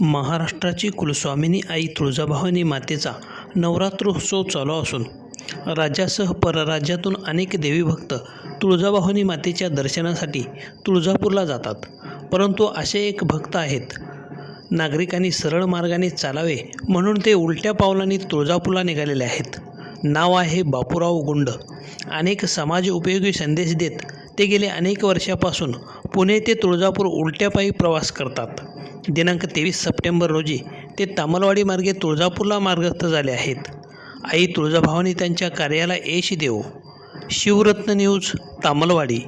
महाराष्ट्राची कुलस्वामिनी आई तुळजाभवानी मातेचा नवरात्रोत्सव चालू असून राज्यासह परराज्यातून अनेक देवीभक्त तुळजाभवानी मातेच्या दर्शनासाठी तुळजापूरला जातात. परंतु असे एक भक्त आहेत नागरिकांनी सरळ मार्गाने चालावे म्हणून ते उलट्या पावलांनी तुळजापूरला निघालेले आहेत. नाव आहे बापूराव गुंड. अनेक समाज उपयोगी संदेश देत ते गेले अनेक वर्षापासून पुणे ते तुळजापूर उलट्यापायी प्रवास करतात. दिनांक तेवीस सप्टेंबर रोजी ते तामलवाडी मार्गे तुळजापूरला मार्गस्थ झाले आहेत. आई तुळजाभवानी त्यांच्या कार्याला यश देव. शिवरत्न न्यूज तामलवाडी.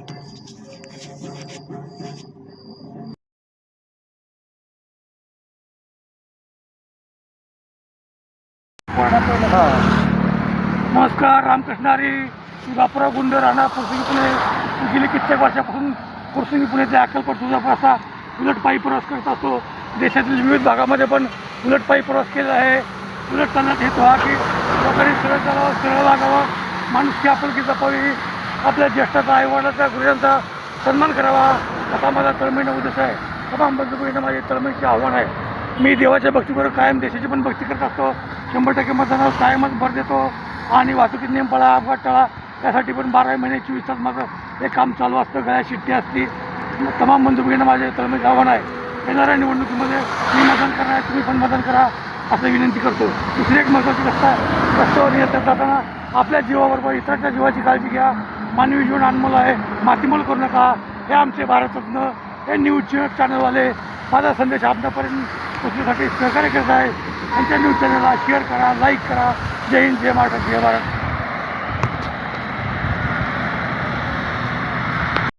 नमस्कार रामकृष्णारी मी बापूराव गुंड राणा पुरसुंगी पुणे. गेली कित्येक वर्षापासून पुरसुंगी पुणे ते अक्कलकोट तुळजापूर असा उलट पायी प्रवास करत असतो. देशातील विविध भागामध्ये पण उलट पायी प्रवास केला आहे. उलट चालण्यात हेतू हा की लोकांनी सरळ चालावं सरळ लागावं माणुसकी आपुलकी जपावी आपल्या ज्येष्ठाचा आईवडिलाचा गुरुजांचा सन्मान करावा. असा माझा तळमळीनं उद्देश आहे. तमाम बंधुभगिनींना माझे तळमळीचे आव्हान आहे. मी देवाच्या भक्तीबरोबर कायम देशाची पण भक्ती करत असतो. शंभर टक्के मतदानावर कायमच भर देतो. आणि वाहतुकीत नियम पाळा अपघात टाळा त्यासाठी पण बारा महिने चोवीस तास माझं हे काम चालू असतं. गळ्या शिट्टी असती. तमाम बंधुभगिनींना माझे तळमळीचे आव्हान आहे. येणाऱ्या निवडणुकीमध्ये मी मतदान करणार आहे, तुम्ही पण मतदान करा असं विनंती करतो. दुसरी एक महत्त्वाची रस्ता आहे. रस्त्यावर येत जाताना आपल्या जीवाबरोबर इतरांच्या जीवाची काळजी घ्या. मानवी जीवन अनमोल आहे. मातीमोल करू नका. हे आमचे भारतरत्न हे न्यूज चॅनलवाले. माझा संदेश आपल्यापर्यंत पोचण्यासाठी सहकार्य करत आहे. त्यांच्या न्यूज चॅनलला शेअर करा लाईक करा. जय हिंद जय महाराष्ट्र जय भारत.